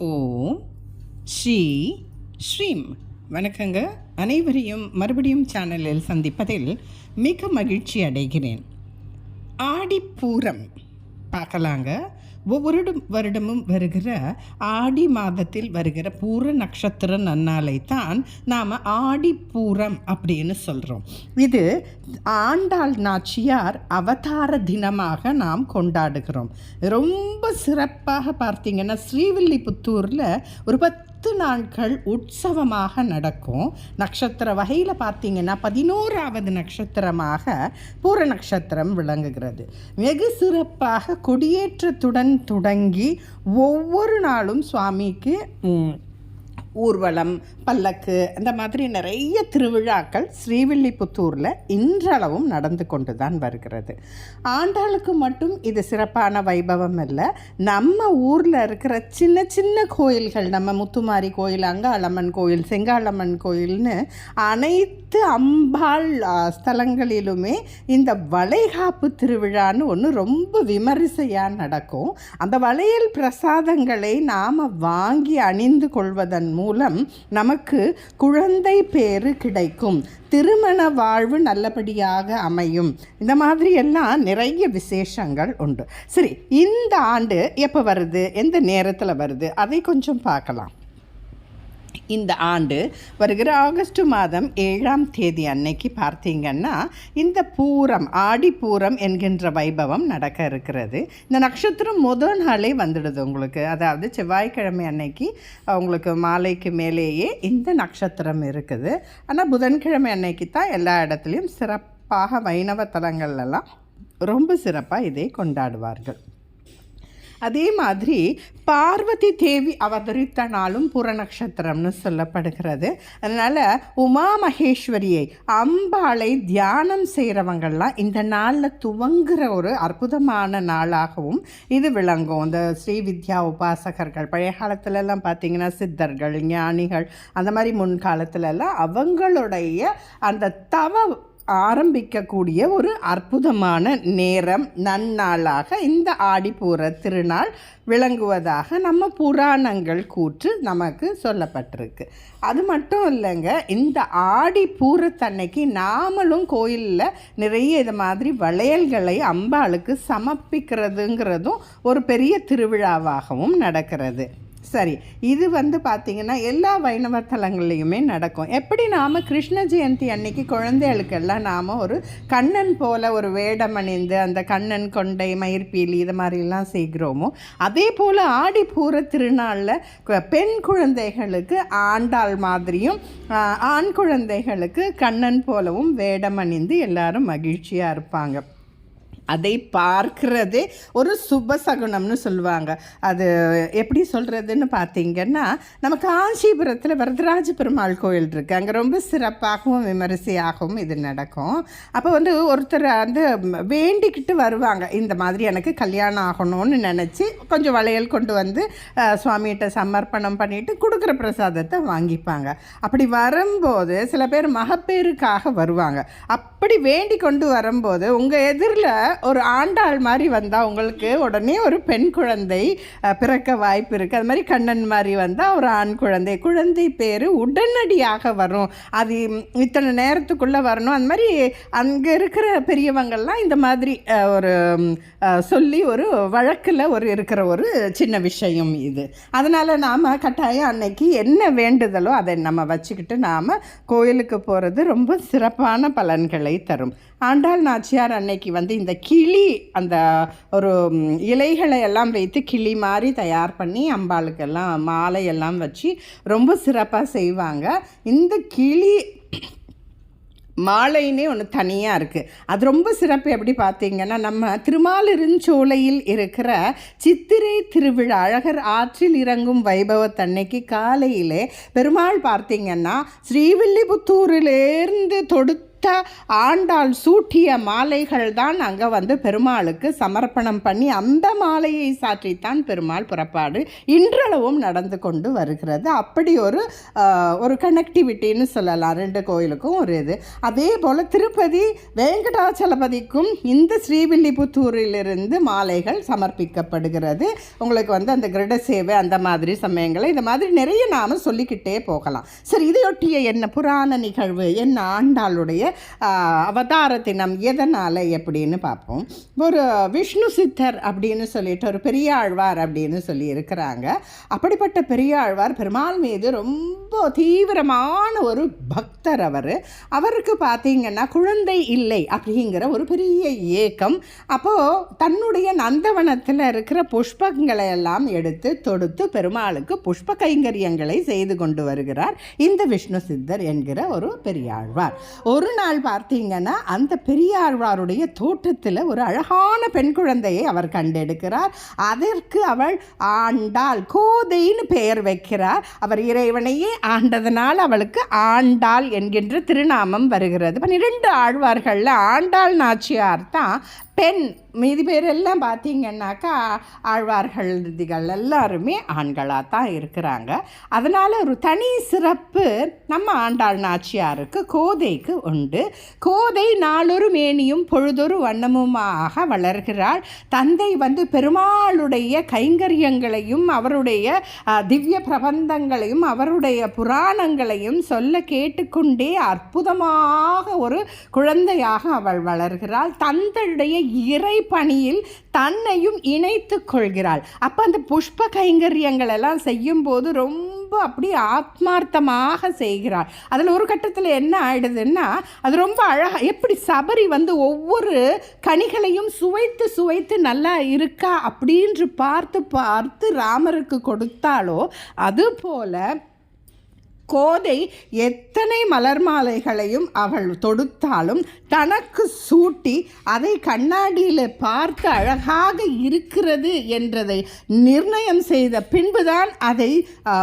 ஓம் ஸ்ரீ ஸ்ரீம். வணக்கங்க. அனைவரையும் மறுபடியும் சேனலில் சந்திப்பதில் மிக மகிழ்ச்சி அடைகிறேன். ஆடிப்பூரம் பார்க்கலாங்க. ஒவ்வொரு வருடமும் வருகிற ஆடி மாதத்தில் வருகிற பூர நட்சத்திர நன்னாலை தான் நாம் ஆடிப்பூரம் அப்படின்னு சொல்கிறோம் இது ஆண்டாள் நாச்சியார் அவதார தினமாக நாம் கொண்டாடுகிறோம். ரொம்ப சிறப்பாக பார்த்தீங்கன்னா ஸ்ரீவில்லிபுத்தூரில் ஒரு பத்து பத்து நாட்கள் உற்சவமாக நடக்கும். நட்சத்திர வகையில் பார்த்தீங்கன்னா பதினோராவது நட்சத்திரமாக பூர நட்சத்திரம் விளங்குகிறது. வெகு சிறப்பாக கொடியேற்றத்துடன் தொடங்கி ஒவ்வொரு நாளும் சுவாமிக்கு ஊர்வலம் பல்லக்கு இந்த மாதிரி நிறைய திருவிழாக்கள் ஸ்ரீவில்லிபுத்தூரில் இன்றளவும் நடந்து கொண்டு தான் வருகிறது. ஆண்டாளுக்கு மட்டும் இது சிறப்பான வைபவம் இல்லை நம்ம ஊரில் இருக்கிற சின்ன சின்ன கோயில்கள் நம்ம முத்துமாரி கோயில் அங்காளம்மன் கோயில் செங்காளம்மன் கோயில்னு அனைத்து அம்பாள் ஸ்தலங்களிலுமே இந்த வளைகாப்பு திருவிழான்னு ஒன்று ரொம்ப விமரிசையாக நடக்கும். அந்த வளையல் பிரசாதங்களை நாம் வாங்கி அணிந்து கொள்வதன் மூலம் நமக்கு குழந்தை பேறு கிடைக்கும். திருமண வாழ்வு நல்லபடியாக அமையும். இந்த மாதிரி எல்லாம் நிறைய விசேஷங்கள் உண்டு. சரி இந்த ஆண்டு எப்போ வருது? எந்த நேரத்தில் வருது? அதை கொஞ்சம் பார்க்கலாம். இந்த ஆண்டு வருகிற ஆகஸ்ட் மாதம் ஏழாம் தேதி அன்னைக்கு பார்த்தீங்கன்னா இந்த பூரம் ஆடிப்பூரம் என்கின்ற வைபவம் நடக்க இருக்கிறது. இந்த நட்சத்திரம் முதல் நாளே வந்துடுது உங்களுக்கு. அதாவது செவ்வாய்க்கிழமை அன்னைக்கு உங்களுக்கு மாலைக்கு மேலேயே இந்த நட்சத்திரம் இருக்குது. ஆனால் புதன்கிழமை அன்னைக்கு தான் எல்லா இடத்துலையும் சிறப்பாக வைணவ தலங்கள்லாம் ரொம்ப சிறப்பாக இதை கொண்டாடுவார்கள். அதே மாதிரி பார்வதி தேவி அவதரித்த நாளும் புற நட்சத்திரம்னு சொல்லப்படுகிறது. அதனால் உமா மகேஸ்வரியை அம்பாளை தியானம் செய்கிறவங்கள்லாம் இந்த நாளில் துவங்குகிற ஒரு அற்புதமான நாளாகவும் இது விளங்கும். இந்த ஸ்ரீ வித்யா உபாசகர்கள் பழைய காலத்துலலாம் பார்த்தீங்கன்னா சித்தர்கள் ஞானிகள் அந்த மாதிரி முன்காலத்துலலாம் அவங்களுடைய அந்த தவ ஆரம்பிக்கக்கூடிய ஒரு அற்புதமான நேரம் நன்னாளாக இந்த ஆடிப்பூர திருநாள் விளங்குவதாக நம்ம புராணங்கள் கூற்று நமக்கு சொல்லப்பட்டிருக்கு. அது மட்டும் இல்லைங்க இந்த ஆடி பூரத்தன்னைக்கு நாமளும் கோயிலில் நிறைய இது மாதிரி வளையல்களை அம்பாளுக்கு சமர்ப்பிக்கிறதுங்கிறதும் ஒரு பெரிய திருவிழாவாகவும் நடக்கிறது. சரி இது வந்து பார்த்திங்கன்னா எல்லா வைணவ தலங்கள்லேயுமே நடக்கும். எப்படி நாம் கிருஷ்ண ஜெயந்தி அன்னைக்கு குழந்தைகளுக்கெல்லாம் நாம் ஒரு கண்ணன் போல ஒரு வேடம் அணிந்து அந்த கண்ணன் கொண்டை மயிர்பீலி இது மாதிரிலாம் செய்கிறோமோ அதே போல் ஆடி பூர திருநாளில் பெண் குழந்தைகளுக்கு ஆண்டாள் மாதிரியும் ஆண் குழந்தைகளுக்கு கண்ணன் போலவும் வேடம் அணிந்து எல்லாரும் மகிழ்ச்சியாக இருப்பாங்க. அதை பார்க்கிறதே ஒரு சுபசகுணம்னு சொல்லுவாங்க. அது எப்படி சொல்கிறதுன்னு பார்த்தீங்கன்னா நம்ம காஞ்சிபுரத்தில் வரதராஜ பெருமாள் கோயில் இருக்குது அங்கே ரொம்ப சிறப்பாகவும் விமரிசையாகவும் இது நடக்கும். அப்போ வந்து ஒருத்தர் வந்து வேண்டிக்கிட்டு வருவாங்க. இந்த மாதிரி எனக்கு கல்யாணம் ஆகணும்னு நினச்சி கொஞ்சம் வளையல் கொண்டு வந்து சுவாமிகிட்ட சமர்ப்பணம் பண்ணிட்டு கொடுக்குற பிரசாதத்தை வாங்கிப்பாங்க. அப்படி வரும்போது சில பேர் மகப்பேருக்காக வருவாங்க. அப்படி வேண்டி கொண்டு வரும்போது உங்கள் எதிரில் ஒரு ஆண்டாள் மாதிரி வந்தால் உங்களுக்கு உடனே ஒரு பெண் குழந்தை பிறக்க வாய்ப்பு இருக்குது அது மாதிரி கண்ணன் மாதிரி வந்தால் ஒரு ஆண் குழந்தை. குழந்தை பேர் உடனடியாக வரும். அது இத்தனை நேரத்துக்குள்ளே வரணும். அந்த மாதிரி அங்கே இருக்கிற பெரியவங்கள்லாம் இந்த மாதிரி ஒரு சொல்லி ஒரு வழக்கில் ஒரு இருக்கிற ஒரு சின்ன விஷயம் இது. அதனால் நாம் கட்டாயம் அன்னைக்கு என்ன வேண்டுதலோ அதை நம்ம வச்சுக்கிட்டு நாம் கோயிலுக்கு போகிறது ரொம்ப சிறப்பான பலன்களை தரும். ஆண்டாள் நாச்சியார் அன்னைக்கு வந்து இந்த கிளி அந்த ஒரு இலைகளை எல்லாம் வைத்து கிளி மாதிரி தயார் பண்ணி அம்பாளுக்கெல்லாம் மாலை எல்லாம் வச்சு ரொம்ப சிறப்பாக செய்வாங்க. இந்த கிளி மாலைன்னே ஒன்று தனியாக இருக்குது அது ரொம்ப சிறப்பு எப்படி பார்த்தீங்கன்னா நம்ம திருமாலிருஞ்சோலையில் இருக்கிற சித்திரை திருவிழா அழகர் ஆற்றில் இறங்கும் வைபவத்தன்னைக்கு காலையிலே பெருமாள் பார்த்தீங்கன்னா ஸ்ரீவில்லிபுத்தூரிலேருந்து தொடுத்து ஆண்டாள் சூட்டிய மாலைகள் தான் அங்கே வந்து பெருமாளுக்கு சமர்ப்பணம் பண்ணி அந்த மாலையை சாற்றித்தான் பெருமாள் புறப்பாடு இன்றளவும் நடந்து கொண்டு வருகிறது. அப்படி ஒரு ஒரு கனெக்டிவிட்டின்னு சொல்லலாம். ரெண்டு கோயிலுக்கும் ஒரு இது. அதே போல் திருப்பதி வேங்கடாச்சலபதிக்கும் இந்த ஸ்ரீவில்லிபுத்தூரிலிருந்து மாலைகள் சமர்ப்பிக்கப்படுகிறது. உங்களுக்கு வந்து அந்த கிருட சேவை அந்த மாதிரி சமயங்களை இந்த மாதிரி நிறைய நாம் சொல்லிக்கிட்டே போகலாம். சரி இதையொட்டிய என்ன புராண நிகழ்வு என்ன ஆண்டாளுடைய அவதார தினம் எதனால் எப்படின்னு பார்ப்போம். ஒரு விஷ்ணு சித்தர் அப்படின்னு சொல்லிட்டு ஒரு பெரிய ஆழ்வார் அப்படின்னு சொல்லி இருக்கிறாங்க. அப்படிப்பட்ட பெரிய ஆழ்வார் பெருமாள் மீது ரொம்ப தீவிரமான ஒரு பக்தர் அவர். அவருக்கு பார்த்தீங்கன்னா குழந்தை இல்லை அப்படிங்கிற ஒரு பெரிய ஏக்கம். அப்போது தன்னுடைய நந்தவனத்தில் இருக்கிற புஷ்பங்களை எல்லாம் எடுத்து தொடுத்து பெருமாளுக்கு புஷ்ப கைங்கரியங்களை செய்து கொண்டு வருகிறார் இந்த விஷ்ணு சித்தர் என்கிற ஒரு பெரியாழ்வார் ஒரு நாள் பார்த்தீங்கன்னா அந்த பெரியாழ்வாருடைய தோட்டத்தில் ஒரு அழகான பெண் குழந்தையை அவர் கண்டெடுக்கிறார். அதற்கு அவள் ஆண்டாள் கோதைன்னு பெயர் வைக்கிறார். அவர் இறைவனையே ஆண்டதனால் அவளுக்கு ஆண்டாள் என்கின்ற திருநாமம் வருகிறது. பன்னிரெண்டு ஆழ்வார்களில் ஆண்டாள் நாச்சியார் தான் பெண் மீதி பேரெல்லாம் பார்த்தீங்கன்னாக்கா ஆழ்வார்கள் திதிகள் எல்லாருமே ஆண்களாக தான் இருக்கிறாங்க. அதனால் ஒரு தனி சிறப்பு நம்ம ஆண்டாள் நாச்சியாருக்கு கோதைக்கு உண்டு. கோதை நாளொரு மேனியும் பொழுதொரு வண்ணமுமாக வளர்கிறாள். தந்தை வந்து பெருமாளுடைய கைங்கரியங்களையும் அவருடைய திவ்ய பிரபந்தங்களையும் அவருடைய புராணங்களையும் சொல்ல கேட்டுக்கொண்டே அற்புதமாக ஒரு குழந்தையாக அவள் வளர்கிறாள். தந்தையுடைய இறை பணியில் தன்னையும் இணைத்து கொள்கிறாள். அப்போ அந்த புஷ்ப கைங்கரியங்கள் எல்லாம் செய்யும்போது ரொம்ப அப்படி ஆத்மார்த்தமாக செய்கிறாள். அதில் ஒரு கட்டத்தில் என்ன ஆயிடுதுன்னா அது ரொம்ப அழகாக எப்படி சபரி வந்து ஒவ்வொரு கனிகளையும் சுவைத்து சுவைத்து நல்லா இருக்கா அப்படின்று பார்த்து பார்த்து ராமருக்கு கொடுத்தாலோ அதுபோல் கோதை எத்தனை மலர் மாலைகளையும் அவள் தொடுத்தாலும் தனக்கு சூட்டி அதை கண்ணாடியில் பார்த்து அழகாக இருக்கிறது என்றதை நிர்ணயம் செய்த பின்புதான் அதை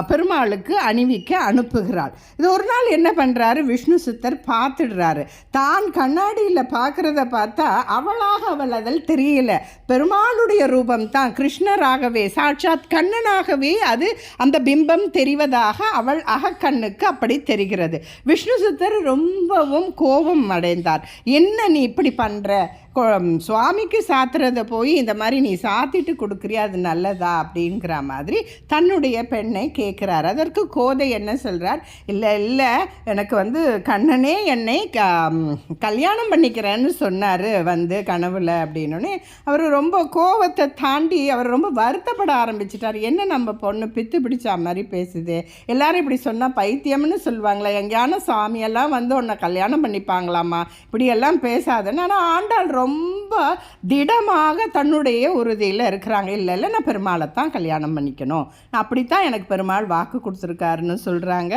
பெருமாளுக்கு அணிவிக்க அனுப்புகிறாள். இது ஒரு நாள் என்ன பண்ணுறாரு விஷ்ணு சித்தர் பார்த்துடுறாரு. தான் கண்ணாடியில் பார்க்குறத பார்த்தா அவளாக அவள் அதில் தெரியல. பெருமாளுடைய ரூபம் தான். கிருஷ்ணராகவே சாட்சாத் கண்ணனாகவே அது அந்த பிம்பம் தெரிவதாக அவள் கண்ணுக்கு அப்படி தெரிகிறது. விஷ்ணு சித்தர் ரொம்பவும் கோபம் அடைந்தார். என்ன நீ இப்படி பண்ணுற சுவாமிக்கு சாத்துறத போய் இந்த மாதிரி நீ சாத்திட்டு கொடுக்குறியா அது நல்லதா? அப்படிங்கிற மாதிரி தன்னுடைய பெண்ணை கேட்குறார் அதற்கு கோதை என்ன சொல்கிறார் இல்லை இல்லை எனக்கு வந்து கண்ணனே என்னை க கல்யாணம் பண்ணிக்கிறேன்னு சொன்னார் வந்து கனவுல அப்படின்னோடனே அவர் ரொம்ப கோவத்தை தாண்டி அவர் ரொம்ப வருத்தப்பட ஆரம்பிச்சிட்டார். என்ன நம்ம பொண்ணு பித்து பிடிச்சா மாதிரி பேசுது? எல்லாரும் இப்படி சொன்னால் பைத்தியம்னு சொல்லுவாங்களே எங்கேயான சாமியெல்லாம் வந்து உன்னை கல்யாணம் பண்ணிப்பாங்களாமா இப்படியெல்லாம் பேசாதுன்னு. ஆனால் ஆண்டாள் ரொம்ப திடமாக தன்னுடைய உறுதியில் இருக்கிறாங்க. இல்லை இல்லை நான் பெருமாளை தான் கல்யாணம் பண்ணிக்கணும். அப்படித்தான் எனக்கு பெருமாள் வாக்கு கொடுத்துருக்காருன்னு சொல்கிறாங்க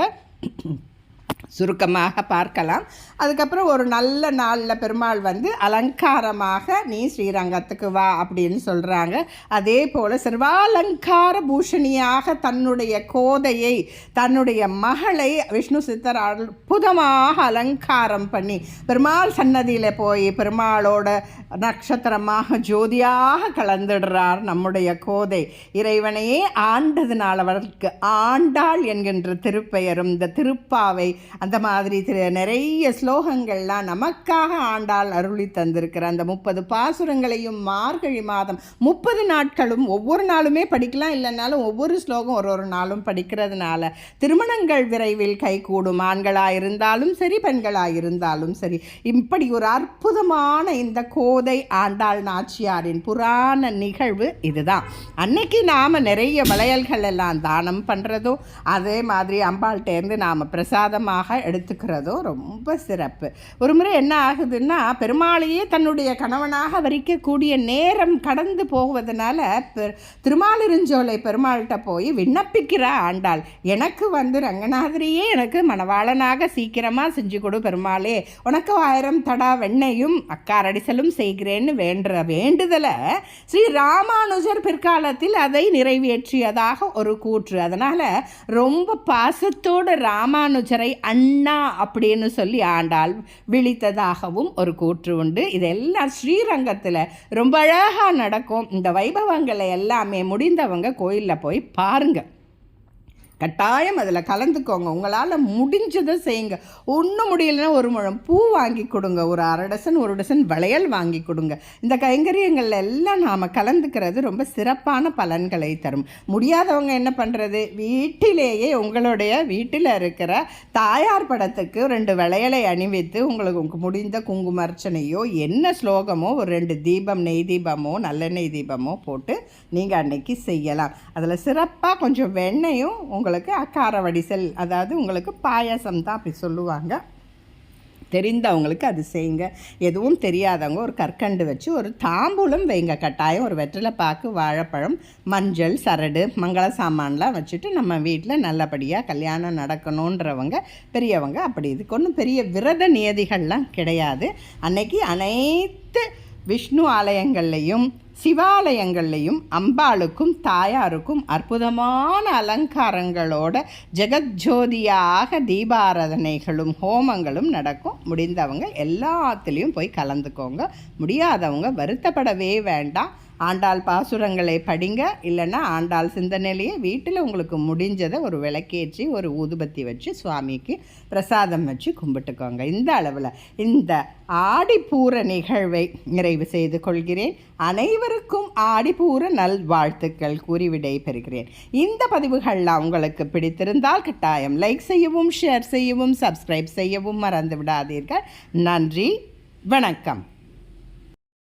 சுருக்கமாக பார்க்கலாம். அதுக்கப்புறம் ஒரு நல்ல நாளில் பெருமாள் வந்து அலங்காரமாக நீ ஸ்ரீரங்கத்துக்கு வா அப்படின்னு சொல்கிறாங்க அதே போல் சர்வாலங்கார பூஷணியாக தன்னுடைய கோதையை தன்னுடைய மகளை விஷ்ணு சித்தர் அற்புதமாக அலங்காரம் பண்ணி பெருமாள் சன்னதியில் போய் பெருமாளோட நட்சத்திரமாக ஜோதியாக கலந்துடுறார் நம்முடைய கோதை. இறைவனையே ஆண்டதுனால் அவருக்கு ஆண்டாள் என்கின்ற திருப்பெயரும் இந்த திருப்பாவை அந்த மாதிரி திரு நிறைய ஸ்லோகங்கள்லாம் நமக்காக ஆண்டாள் அருளி தந்திருக்கிற அந்த முப்பது பாசுரங்களையும் மார்கழி மாதம் முப்பது நாட்களும் ஒவ்வொரு நாளுமே படிக்கலாம் இல்லைனாலும் ஒவ்வொரு ஸ்லோகம் ஒரு ஒரு நாளும் படிக்கிறதுனால திருமணங்கள் விரைவில் கைகூடும். ஆண்களாக இருந்தாலும் சரி பெண்களாக இருந்தாலும் சரி. இப்படி ஒரு அற்புதமான இந்த கோதை ஆண்டாள் நாச்சியாரின் புராண நிகழ்வு இதுதான். அன்னைக்கு நாம் நிறைய வளையல்கள் எல்லாம் தானம் பண்ணுறதும் அதே மாதிரி அம்பாள்கிட்டேருந்து நாம் பிரசாதமாக எடுத்துக்கிறதோ ரொம்ப சிறப்பு. ஒரு முறை என்ன ஆகுதுன்னா பெருமாளையே தன்னுடைய கணவனாக வரிக்கக்கூடிய நேரம் கடந்து போவதனால திருமாலிருஞ்சோலை பெருமாள்கிட்ட போய் விண்ணப்பிக்கிற ஆண்டாள். எனக்கு வந்து ரங்கநாதரியே எனக்கு மணவாளனாக சீக்கிரமாக செஞ்சு கொடு பெருமாளே. உனக்கு ஆயிரம் தடா வெண்ணையும் அக்காரடிசலும் செய்கிறேன்னு வேண்டுற வேண்டுதலை ஸ்ரீ ராமானுஜர் பிற்காலத்தில் அதை நிறைவேற்றியதாக ஒரு கூற்று. அதனால் ரொம்ப பாசத்தோடு ராமானுஜரை அண்ணா அப்படின்னு சொல்லி ஆண்டாள் விழித்ததாகவும் ஒரு கூற்று உண்டு. இதெல்லாம் ஸ்ரீரங்கத்தில் ரொம்ப அழகாக நடக்கும். இந்த வைபவங்களை எல்லாமே முடிந்தவங்க கோயிலில் போய் பாருங்கள் கட்டாயம் அதில் கலந்துக்கோங்க. உங்களால் முடிஞ்சதை செய்யுங்க. ஒன்றும் முடியலைன்னா ஒரு முழம் பூ வாங்கி கொடுங்க. ஒரு அரை டசன் ஒரு டசன் வளையல் வாங்கி கொடுங்க. இந்த கைங்கரியங்கள் எல்லாம் நாம் கலந்துக்கிறது ரொம்ப சிறப்பான பலன்களை தரும். முடியாதவங்க என்ன பண்ணுறது? வீட்டிலேயே உங்களுடைய வீட்டில் இருக்கிற தாயார் படத்துக்கு ரெண்டு வளையலை அணிவித்து உங்களுக்கு முடிந்த குங்குமர்ச்சனையோ என்ன ஸ்லோகமோ ஒரு ரெண்டு தீபம் நெய் தீபமோ நல்லெண்ணெய் தீபமோ போட்டு நீங்கள் அன்னைக்கு செய்யலாம். அதில் சிறப்பாக கொஞ்சம் வெண்ணையும் உங்களுக்கு அக்கார வடிசல் அதாவது உங்களுக்கு பாயாசம் தான் அப்படி சொல்லுவாங்க. தெரிந்தவங்களுக்கு அது செய்யுங்க. எதுவும் தெரியாதவங்க ஒரு கற்கண்டு வச்சு ஒரு தாம்பூலம் வைங்க. கட்டாயம் ஒரு வெற்றிலை பாக்கு வாழைப்பழம் மஞ்சள் சரடு மங்கள சாமான்லாம் வச்சுட்டு நம்ம வீட்டில் நல்லபடியாக கல்யாணம் நடக்கணுன்றவங்க பெரியவங்க அப்படி இதுக்கு ஒன்றும் பெரிய விரத நியதிகள்லாம் கிடையாது. அன்னைக்கு அனைத்து விஷ்ணு ஆலயங்கள்லையும் சிவாலயங்கள்லையும் அம்பாளுக்கும் தாயாருக்கும் அற்புதமான அலங்காரங்களோட ஜெகஜோதியாக தீபாராதனைகளும் ஹோமங்களும் நடக்கும். முடிந்தவங்க எல்லாத்துலேயும் போய் கலந்துக்கோங்க. முடியாதவங்க வருத்தப்படவே வேண்டாம். ஆண்டாள் பாசுரங்களை படிங்க இல்லைன்னா ஆண்டாள் சிந்தனையிலேயே வீட்டில் உங்களுக்கு முடிஞ்சதை ஒரு விளக்கேற்றி ஒரு ஊதுபத்தி வச்சு சுவாமிக்கு பிரசாதம் வச்சு கும்பிட்டுக்கோங்க. இந்த அளவில் இந்த ஆடிப்பூர நிகழ்வை நிறைவு செய்து கொள்கிறேன். அனைவருக்கும் ஆடிப்பூர நல்வாழ்த்துக்கள் கூறி விடை பெறுகிறேன் இந்த பதிவுகள்லாம் உங்களுக்கு பிடித்திருந்தால் கட்டாயம் லைக் செய்யவும் ஷேர் செய்யவும் சப்ஸ்கிரைப் செய்யவும் மறந்து விடாதீர்கள் நன்றி வணக்கம்.